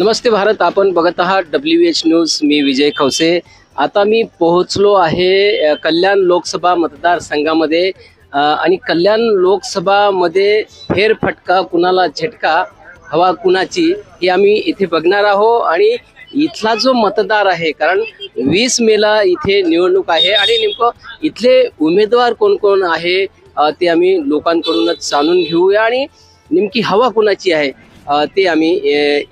नमस्ते भारत आपण बघत आहात डब्ल्यू एच न्यूज मी विजय खवसे. आता मी पोहोचलो आहे कल्याण लोकसभा मतदारसंघामध्ये. आणि कल्याण लोकसभामध्ये फेरफटका कुणाला झटका हवा कुणाची ही आम्ही इथे बघणार आहोत. आणि इथला जो मतदार आहे कारण वीस मेला इथे निवडणूक आहे आणि नेमकं इथले उमेदवार कोण कोण आहे ते आम्ही लोकांकडूनच जाणून घेऊया. आणि नेमकी हवा कुणाची आहे ते आम्ही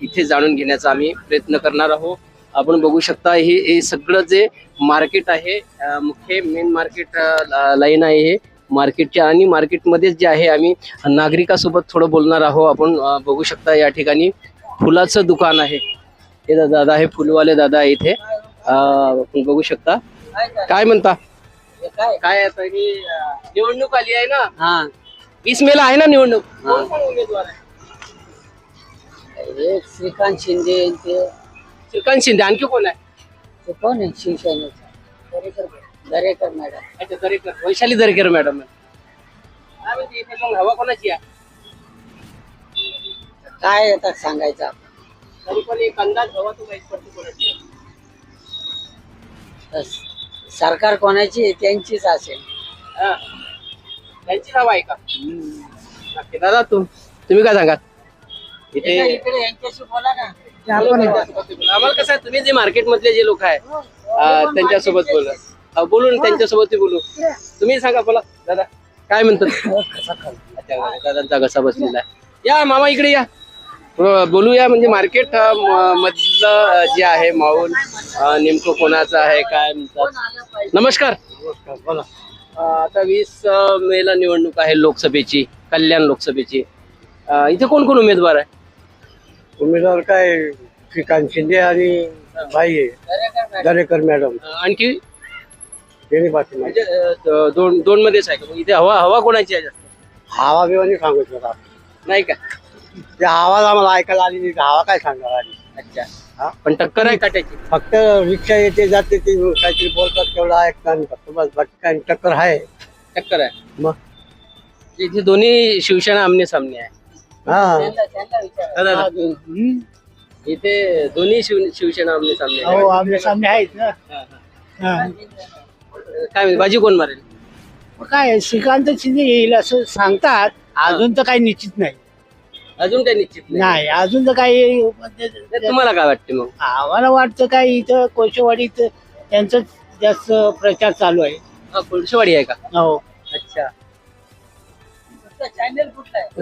इथे जाणून घेण्याचा आम्ही प्रयत्न करणार आहोत. आपण बघू शकता हे हे सगळं जे मार्केट आहे मुख्य मेन मार्केट लाईन आहे हे. मार्केटच्या आणि मार्केटमध्येच जे आहे आम्ही नागरिकासोबत थोडं बोलणार आहोत. आपण बघू शकता या ठिकाणी फुलाचं दुकान आहे. हे दादा हे फुलवाले दादा आहे इथे. आपण बघू शकता. काय म्हणता? काय आता ही निवडणूक आली आहे ना? हा. वीस मेला आहे ना निवडणूक? उमेदवार आहे हे श्रीकांत शिंदे आणि ते. श्रीकांत शिंदे आणखी कोण आहे? ते कोण आहे शिवसेनेचा? दरेकर दरेकर मॅडम. अच्छा दरेकर. वैशाली दरेकर मॅडम इथे मग हवा कोणाची आहे? काय आता सांगायचं आपण? तरी पण एक अंदाज हवा तो माहीत पडतो कोणाची आहे. तर सरकार कोणाची आहे त्यांचीच असेल. हा. त्यांची हवा आहे का? नक्की. दादा तू तुम्ही काय सांगाल? इथे आम्हाला कसं आहे तुम्ही जे मार्केट मधले जे लोक आहे अं, त्यांच्यासोबत बोला. अं, बोलू. ना त्यांच्यासोबत बोलू. तुम्ही सांगा बोला. दादा काय म्हणतात? अच्छा दादांचा कसा बसलेला आहे? या मामा इकडे या. बोलूया म्हणजे मार्केट मधलं जे आहे माहोल नेमकं कोणाचं आहे काय म्हणतात? नमस्कार. बोला. आता वीस मेला निवडणूक आहे लोकसभेची कल्याण लोकसभेची. इथे कोण कोण उमेदवार आहे? उमेदवार काय श्रीकांत शिंदे आणि बाई आहे. दरेकर मॅडम. आणखी? यांनी पाठी म्हणजे अं, दोन दोन मध्येच आहे का? मग इथे हवा हवा कोणाची आहे जास्त? हवा नाही सांगू शकत. नाही. का? ते आवाज आम्हाला ऐकायला आली नाही हवा काय सांगणार आली अच्छा. हा? पण टक्कर आहे काट्याची फक्त रिक्षा येते जाते ते काहीतरी बोलतात तेवढं ऐकतात आणि फक्त बस बाकी काय टक्कर आहे. टक्कर आहे. मग? इथे दोन्ही शिवसेना आमने सामने आहे. हा. हा, दादा. इथे दोन्ही शिव शिवसेना आमने सामने. आहे. हो आमच्या सामने आहेत ना. हा, हा. काय म्हणते, बाजी कोण मारेल? काय श्रीकांत शिंदे येईल असं सांगतात. अजून तर काही निश्चित नाही. अजून काही निश्चित नाही. नाही अजून तर काही नाही, तुम्हाला काय वाटते मग? आम्हाला वाटतं काय इथं कोशेवाडीत त्यांचं जास्त प्रचार चालू आहे. हा, कोळशेवाडी आहे का? हो. अच्छा.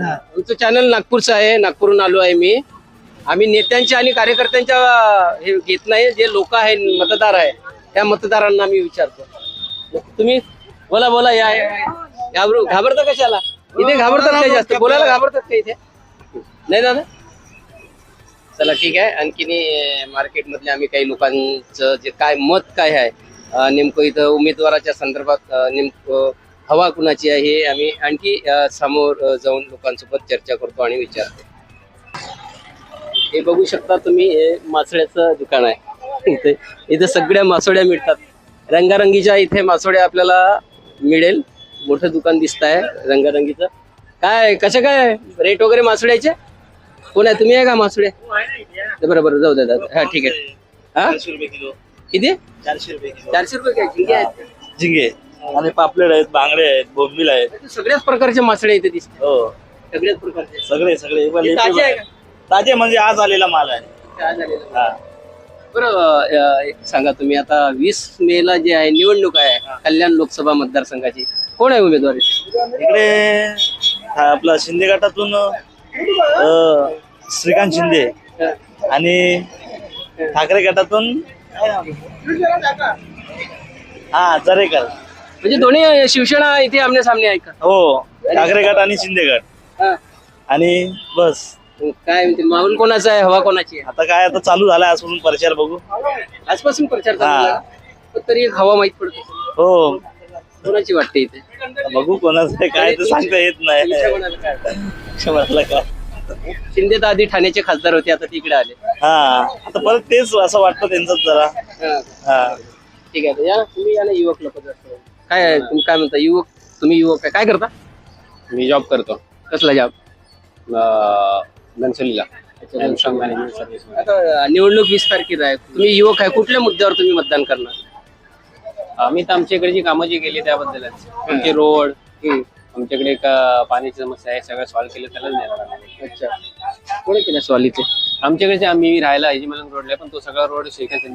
आमचं चॅनल नागपूरचं आहे. नागपूरहून आलो आहे मी. आम्ही नेत्यांच्या आणि कार्यकर्त्यांच्या हे घेत नाही. जे लोक आहे मतदार आहे त्या मतदारांना आम्ही विचारतो. तुम्ही बोला बोला या घाबरू घाबरता कशाला? इथे घाबरतात काही जास्त. बोलायला घाबरतात का इथे? नाही दादा? चला ठीक आहे. आणखीन मार्केटमधले आम्ही काही लोकांचं जे काय मत काय आहे नेमकं इथं उमेदवाराच्या संदर्भात नेमकं हवा कुणाची आहे हे आम्ही आणखी समोर जाऊन लोकांसोबत चर्चा करतो आणि विचारतो. हे बघू शकता तुम्ही हे मासोळ्याचं दुकान आहे. इथे इथे सगळ्या मासोळ्या मिळतात. रंगारंगीच्या इथे मासोळ्या आपल्याला मिळेल. मोठं दुकान दिसत आहे रंगारंगीचं. काय कसं काय? रेट वगैरे मासोळ्याचे? कोण आहे? तुम्ही आहे का मासोळ्या? बरं बरं जाऊ द्या दादा हा ठीक आहे. हा? किती? चारशे रुपये किलो. चारशे रुपये काय? झिंगे आहेत? झिंगे. आणि पापलेट आहेत बांगडे आहेत बोंबील आहेत. सगळ्याच प्रकारचे मासळे इथे दिसतात. हो. सगळ्याच प्रकारचे. सगळे सगळे. पण हे ताजे आहे ताजे म्हणजे आज आलेला माल आहे. झालेलं? हा. बरं अं, एक सांगा तुम्ही आता वीस मे ला जे आहे निवडणूक आहे कल्याण लोकसभा मतदारसंघाची. कोण आहे उमेदवार इकडे हा आपला शिंदे गटातून अं, श्रीकांत शिंदे. आणि ठाकरे गटातून हा जरेकर. म्हणजे दोन्ही शिवसेना इथे आमने सामने आहे का? हो ठाकरे गट आणि शिंदे गट. हा. आणि बस. काय म्हणते माहोल कोणाचा आहे हवा कोणाची आहे? आता काय आता चालू झालाय आजपासून प्रचार बघू. आजपासून प्रचार चालू हा. झाला. पण तरी एक हवा माहीत पडते. हो. कोणाची वाटते इथे? बघू कोणाचं आहे, काय ते सांगता येत नाही. काय? शिंदे तर आधी ठाण्याचे खासदार होते आता तिकडे आले. हा. आता परत तेच असं वाटतं त्यांचं जरा. हा. हा. ठीक आहे या तुम्ही या ना युवक लोक काय आहे? तुम्ही काय म्हणता? युवक तुम्ही युवक आहे. काय करता? मी जॉब करतो. कसला जॉब घनसोलीला आता अं, निवडणूक वीस तारखेला आहे. तुम्ही युवक आहे. कुठल्या मुद्द्यावर तुम्ही मतदान करणार? आम्ही तर आमच्या इकडे जी कामं जी केली त्याबद्दलच. आमचे रोड आमच्याकडे एक अं, पाण्याची समस्या आहे. सगळं सॉल्व्ह केलं त्यालाच देणार आम्ही. अच्छा. कोणी केलं इथे? आमच्याकडे आम्ही राहायला हिजीमलन रोडला आहे, पण तो सगळा रोड शेखर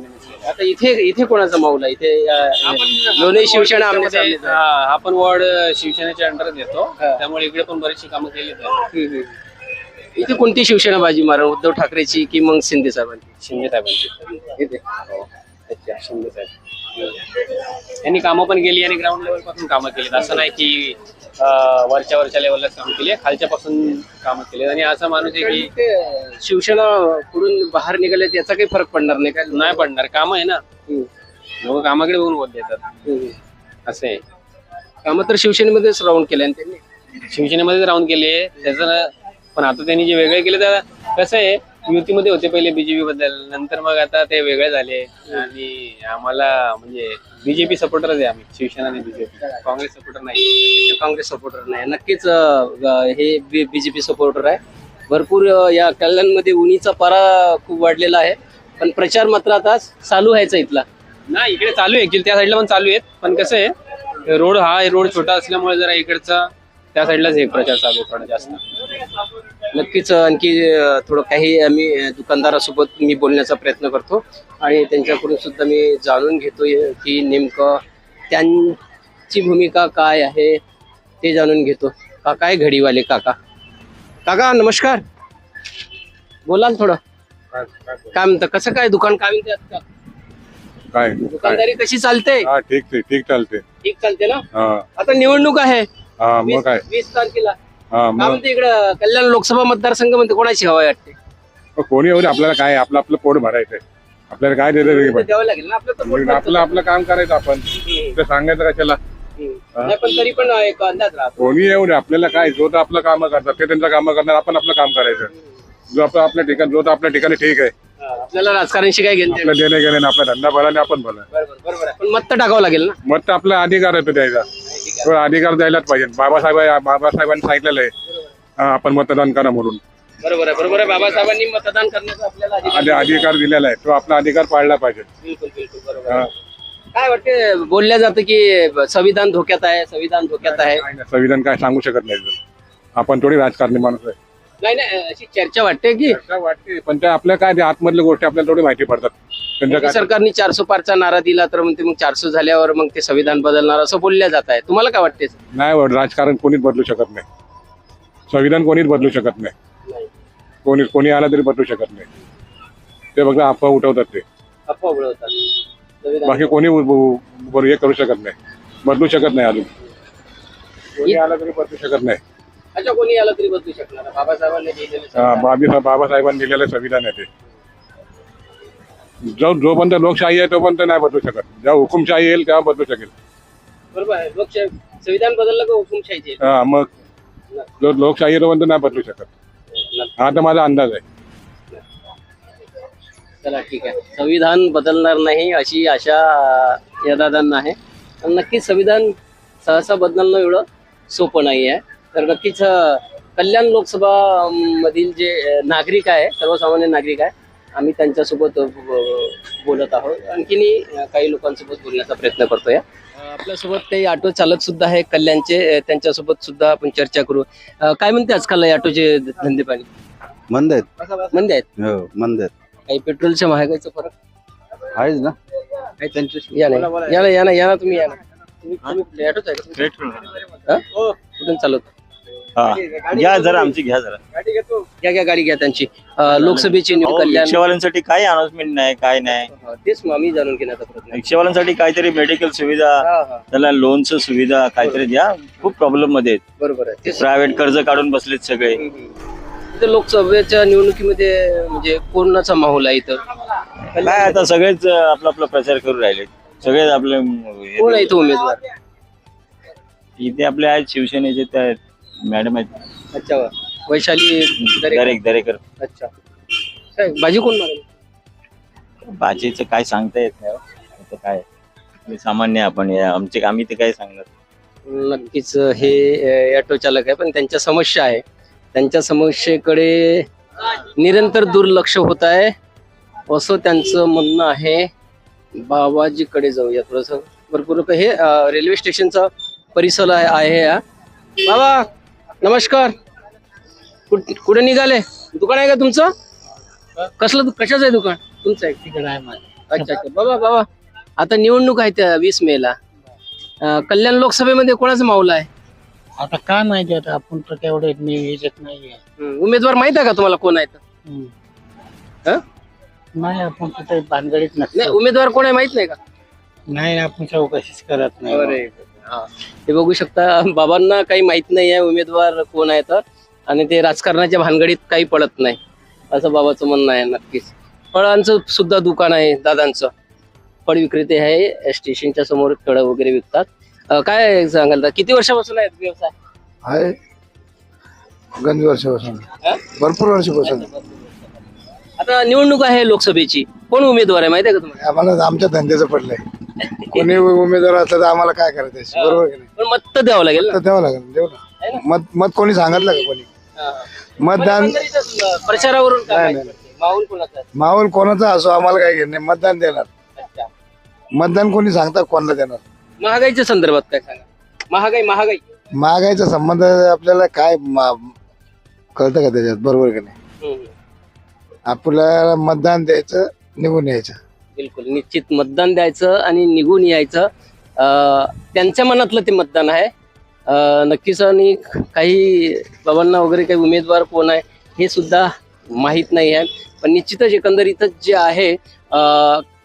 आता इथे इथे कोणाचा माऊल आहे? इथे दोन्ही शिवसेना आमने सामने आहे. हा पण वॉर्ड शिवसेनेच्या अंडर येतो हा. त्यामुळे इकडे पण बरीचशी कामं केली आहेत. इथे कोणती शिवसेना बाजी मारण उद्धव ठाकरेची की मग शिंदे साहेबांची शिंदे साहेबांची इथे अच्छा शिंदे साहेब यांनी कामं पण केली आणि ग्राउंड लेवलपासून कामं केली असं नाही की वरच्या वरच्या लेवललाच काम केली खालच्या पासून कामं केली आणि असा माणूस आहे की शिवसेना कडून बाहेर निघाले याचा काही फरक पडणार नाही का? नाही पडणार. काम आहे ना. लोक कामाकडे बघून बोल देतात. असं आहे. कामं तर शिवसेनेमध्येच राऊंड केले आणि त्यांनी. शिवसेनेमध्ये राहून केले. त्याचं पण आता त्यांनी जे वेगळे केले तर कसं आहे युतीमध्ये होते पहिले बीजेपी बद्दल. नंतर मग आता ते वेगळे झाले. आणि आम्हाला म्हणजे बीजेपी सपोर्टरच आहे आम्ही. शिवसेना आणि बीजेपी काँग्रेस सपोर्टर नाही. काँग्रेस सपोर्टर नाही. नक्कीच अं, हे बीजेपी सपोर्टर आहे. भरपूर अं, या कल्याणमध्ये उन्हीचा पारा खूप वाढलेला आहे. पण प्रचार मात्र आता चालू व्हायचा इथला. नाही इकडे चालू आहे. ऍक्च्युली त्या साईडला पण चालू आहेत. पण कसं आहे रोड हा रोड छोटा असल्यामुळे जरा इकडचा त्या साईडलाच हे प्रचार चालू थोडा जास्त. नक्कीच आणखी थोडं काही आम्ही दुकानदारासोबत मी बोलण्याचा प्रयत्न करतो आणि त्यांच्याकडून सुद्धा मी जाणून घेतोय की नेमकं त्यांची भूमिका काय आहे ते जाणून घेतो. काका आहे घडीवाले काका. काका नमस्कार. बोला ना थोडं. काय म्हणतं कसं काय दुकान काय म्हणते काय? दुकानदारी कशी चालते? हा ठीक ठीक चालते. ठीक चालते ना? आता निवडणूक आहे. हा मग काय? वीस तारखेला. हा काय मग म्हणते इकडं कल्याण लोकसभा मतदारसंघ म्हणते कोणाची हवा वाटते मग कोणी येऊ दे, आपल्याला काय आपलं आपलं पोट भरायचंय. आपल्याला काय पण. द्यावं लागेल ना आपलं तर पोट मग भरतं. आपलं आपलं काम करायचं आपण. ते सांगायचं कशाला? हम्म. नाही पण तरी पण एक अंदाज राहतो. कोणी येऊ दे आपल्याला काय जो तर आपलं काम करतात ते त्यांचं काम करणार आपण आपलं काम करायचं. जो आपलं आपल्या ठिकाणी जो तर आपल्या ठिकाणी ठीक आहे. हा, आपल्याला राजकारणाशी काय घेणं देणं आपलं देणे? गेले आपला धंदा भला आणि आपण भला. बरोबर बरोबर आहे. पण मत तर टाकावं लागेल ना? मग तर आपला अधिकार आहे तो द्यायचा. तो अधिकार द्यायलाच पाहिजे. बाबासाहेब बाबासाहेबांनी सांगितलेलं आहे. आपण मतदान करा म्हणून. बरोबर आहे बरोबर आहे. बाबासाहेबांनी मतदान करण्याचा आपल्याला अधिकार दिलेला आहे. तो आपला अधिकार पाळला पाहिजे. बिलकुल बिलकुल बरोबर हा. आहे. काय वाटते बोलल्या जातं की संविधान धोक्यात आहे संविधान धोक्यात आहे? काय नाही, संविधान काय सांगू शकत नाही. आपण थोडी राजकारणी माणूस आहे. नाही नाही अशी चर्चा वाटते की? चर्चा वाटते पण त्या आपल्या काय ते आतमधल्या गोष्टी आपल्याला थोडी माहिती पडतात. मोदी सरकारने चारसो पारचा नारा दिला तर म्हणते मग चारसो झाल्यावर मग ते संविधान बदलणार असं बोलल्या जात आहे. तुम्हाला काय वाटते नाही राजकारण कोणीच बदलू शकत नाही. संविधान कोणीच बदलू शकत नाही. कोणी कोणी आला तरी बदलू शकत नाही. ते फक्त अफवा उठवतात ते. अफवा संविधान बाकी कोणी हे करू शकत नाही. बदलू शकत नाही अजून. कोणी आला तरी बदलू शकत नाही. अच्छा कोणी आलं तरी बदलू शकणार. बाबासाहेबांनी लिहिलेलं बाबासाहेबांनी दिलेलं संविधान आहे ते. जो जोपर्यंत लोकशाही आहे तोपर्यंत नाही बदलू शकत. जेव्हा हुकुमशाही येईल तेव्हा बदलू शकेल. बरोबर आहे. लोकशाही संविधान बदललं का हुकुमशाहीचे हा मग जो लोकशाही आहे तोपर्यंत नाही बदलू शकत. हा तर माझा अंदाज आहे. चला ठीक आहे. संविधान बदलणार नाही अशी आशा अं, या दादांना आहे. पण नक्कीच संविधान सहसा बदलणं एवढं सोपं नाही आहे. तर नक्कीच अं, कल्याण लोकसभा अं, मधील जे अं, नागरिक आहे सर्वसामान्य नागरिक आहे आम्ही त्यांच्यासोबत बोलत आहोत. आणखीनही काही लोकांसोबत बोलण्याचा प्रयत्न करतोय. आपल्यासोबत काही ऑटो चालक सुद्धा आहे कल्याणचे. त्यांच्यासोबत सुद्धा आपण चर्चा करू. काय म्हणते आजकाल या ऑटोचे धंदे पाणी? मंद आहेत. म्हणते आहेत? हो मंद आहेत. काही पेट्रोलच्या महागाईचा फरक? आहेच ना. काही त्यांच्याशी या ना या ना या ना या ना तुम्ही या ना. तुम्ही तुम्ही कुठले? ऑटोच आहे का? हा? कुठून चालवता? हा. घ्या जरा आमची घ्या जरा. घ्या घ्या गाडी घ्या त्यांची. अं, लोकसभेची निवड अहो, कल्याण रिक्षावाल्यांसाठी काही अनाउन्समेंट नाही काय नाही. हा, तेच मग आम्ही जाणून घेण्याचा प्रयत्न रिक्षावाल्यांसाठी काहीतरी मेडिकल सुविधा हा हा. त्याला लोनचं सुविधा काहीतरी द्या. खूप प्रॉब्लेममध्ये आहेत. बरोबर आहे. तेच. प्रायव्हेट कर्ज काढून बसलेत सगळे. इथं लोकसभेच्या निवडणुकीमध्ये म्हणजे कोरोनाचा माहोल आहे इथं. काय आता सगळेच अं, आपला आपला प्रचार करू राहिले. सगळेच आपले कोण आहे इथं उमेदवार? इथे आपले आहेत शिवसेनेचे त्या मॅडम आहेत. अच्छा. वैशाली दरेकर. दरेक दरेकर. अच्छा. काय, भाजी कोण मारेल? भाजीचं काय सांगता येत नाही हो. आता काय? सामान्य आपण. हे आमचे आम्ही ते काय सांगणार? नक्कीच हे अ, ऑटो चालक आहे पण त्यांच्या समस्या आहे. त्यांच्या समस्येकडे निरंतर दुर्लक्ष होत आहे. असं त्यांचं म्हणणं आहे. बाबाजीकडे जाऊया थोडस. भरपूर लोक हे अं, रेल्वे स्टेशनचा परिसर आहे आहे हा. बाबा! नमस्कार. कुठ- कुठे निघाले? दुकान आहे का तुमचं? कसलं कशाचं आहे दुकान? तुमचं आहे तिकडे आहे माझं. अच्छा अच्छा. बाबा बाबा. आता निवडणूक आहे त्या वीस मे ला कल्याण लोकसभेमध्ये कोणाचं मावलं आहे? आता काय माहिती आता आपण तर तेवढे मी याच्यात नाहीये हं, उमेदवार माहीत आहे का तुम्हाला कोण आहे तर? हं? नाही आपण कुठे भानगडीत नाही उमेदवार कोण आहे माहीत नाही का? नाही आपण चौकशीच करत नाही. हा. हे बघू शकता बाबांना काही माहीत नाही आहे उमेदवार कोण आहे तर. आणि ते राजकारणाच्या भानगडीत काही पडत नाही. असं बाबाचं म्हणणं आहे नक्कीच. फळांचं सुद्धा दुकान आहे दादांचं. फळ विक्रेते आहे स्टेशनच्या समोर फळं वगैरे विकतात. अं, काय सांगाल किती वर्षापासून आहे व्यवसाय? आहे. गंज वर्षापासून. हा? भरपूर वर्षापासून. आता निवडणूक आहे लोकसभेची. कोण उमेदवार आहे? माहिती आहे का तुम्हाला? आम्हाला आमच्या धंद्याचं पडलंय. कोणी उमेदवार असलं तर आम्हाला काय करायचं? बरोबर की नाही? पण मत तर द्यावं लागेल ना. तर द्यावं लागेल देऊ ना. मत मत कोणी सांगितलं का कोणी. मतदान पण एकंदरीतच प्रचारावरून काय नाही, माहिती पडते? माहोल कोणाचा आहे? माहोल कोणाचा असो आम्हाला काय घेणं नाही. मतदान देणार. अच्छा. मतदान कोणी सांगता कोणाला देणार? महागाईच्या संदर्भात काय सांगा? महागाई महागाई. महागाईचा संबंध आपल्याला काय मा- कळतं का त्याच्यात? बरोबर का नाही? हम्म. आपल्याला मतदान द्यायचं निघून यायचं. बिलकुल. निश्चित मतदान द्यायचं आणि निघून यायचं. त्यांच्या मनातलं ते मतदान आहे. नक्कीच आणि काही बाबांना वगैरे काही उमेदवार कोण आहे हे सुद्धा माहीत नाही आहे. पण निश्चितच एकंदरीतच जे आहे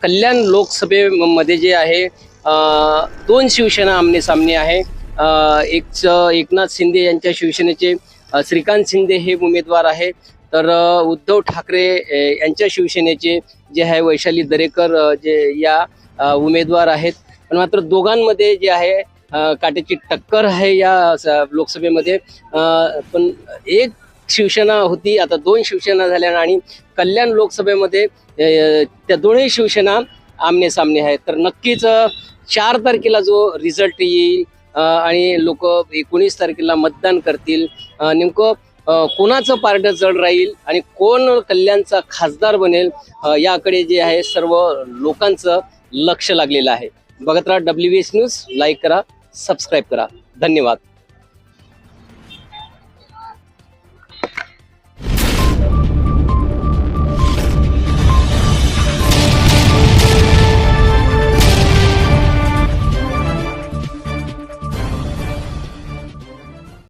कल्याण लोकसभेमध्ये जे आहे दोन शिवसेना आमने सामने आहे. अं, एक एकनाथ शिंदे यांच्या शिवसेनेचे श्रीकांत शिंदे हे उमेदवार आहे. तर उद्धव ठाकरे यांच्या शिवसेनेचे जे आहे वैशाली दरेकर जे या उमेदवार आहेत. पण मात्र दोघांमध्ये जे आहे अ, काट्याची टक्कर आहे या लोकसभेमध्ये. पण एक शिवसेना होती आता दोन शिवसेना झाल्या आणि कल्याण लोकसभेमध्ये त्या दोन्ही शिवसेना आमने सामने आहेत. तर नक्कीच चार तारखेला जो रिझल्ट येईल आणि लोक एकोणीस तारखेला मतदान करतील. नेमकं कोणाचं पार्ट जड राहील आणि कोण कल्याणचा खासदार बनेल याकडे जे आहे सर्व लोकांचं लक्ष लागलेलं आहे. बघत राहा डब्ल्यू एस न्यूज लाईक करा सबस्क्राईब करा. धन्यवाद.